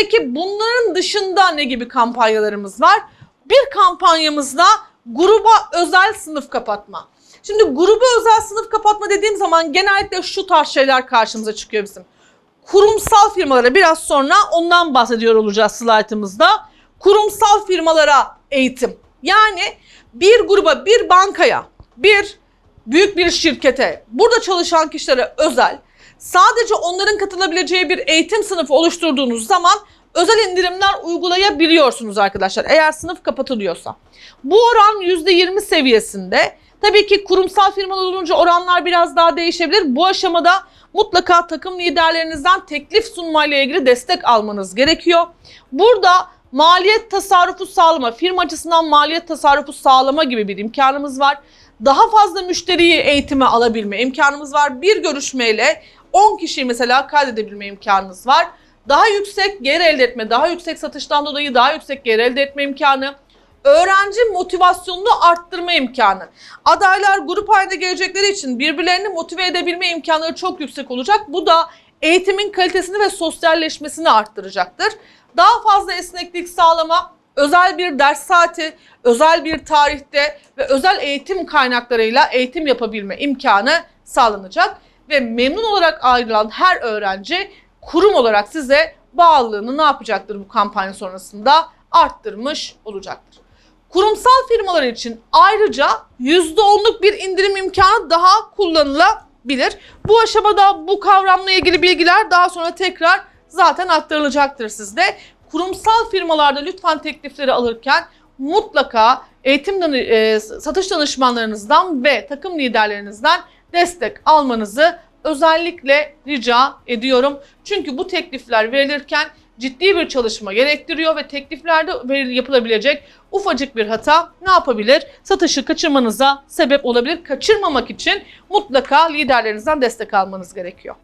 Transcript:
Peki bunların dışında ne gibi kampanyalarımız var? Bir kampanyamızda gruba özel sınıf kapatma. Şimdi gruba özel sınıf kapatma dediğim zaman genellikle şu tarz şeyler karşımıza çıkıyor bizim. Kurumsal firmalara biraz sonra ondan bahsediyor olacağız slaytımızda. Kurumsal firmalara eğitim. Yani bir gruba, bir bankaya, bir büyük bir şirkete, burada çalışan kişilere özel, sadece onların katılabileceği bir eğitim sınıfı oluşturduğunuz zaman özel indirimler uygulayabiliyorsunuz arkadaşlar eğer sınıf kapatılıyorsa. Bu oran %20 seviyesinde. Tabii ki kurumsal firmalar olunca oranlar biraz daha değişebilir. Bu aşamada mutlaka takım liderlerinizden teklif sunmayla ilgili destek almanız gerekiyor. Burada maliyet tasarrufu sağlama, firma açısından maliyet tasarrufu sağlama gibi bir imkanımız var. Daha fazla müşteriyi eğitime alabilme imkanımız var. Bir görüşmeyle 10 kişiyi mesela kaydedebilme imkanınız var. Daha yüksek gelir elde etme, daha yüksek satıştan dolayı daha yüksek gelir elde etme imkanı. Öğrenci motivasyonunu arttırma imkanı. Adaylar grup halinde gelecekleri için birbirlerini motive edebilme imkanları çok yüksek olacak. Bu da eğitimin kalitesini ve sosyalleşmesini arttıracaktır. Daha fazla esneklik sağlama, özel bir ders saati, özel bir tarihte ve özel eğitim kaynaklarıyla eğitim yapabilme imkanı sağlanacak ve memnun olarak ayrılan her öğrenci kurum olarak size bağlılığını ne yapacaktır bu kampanya sonrasında arttırmış olacaktır. Kurumsal firmalar için ayrıca %10'luk bir indirim imkanı daha kullanılabilir. Bu aşamada bu kavramla ilgili bilgiler daha sonra tekrar zaten aktarılacaktır sizde. Kurumsal firmalarda lütfen teklifleri alırken mutlaka eğitim e, satış danışmanlarınızdan ve takım liderlerinizden destek almanızı özellikle rica ediyorum. Çünkü bu teklifler verilirken ciddi bir çalışma gerektiriyor ve tekliflerde yapılabilecek ufacık bir hata ne yapabilir? Satışı kaçırmanıza sebep olabilir. Kaçırmamak için mutlaka liderlerinizden destek almanız gerekiyor.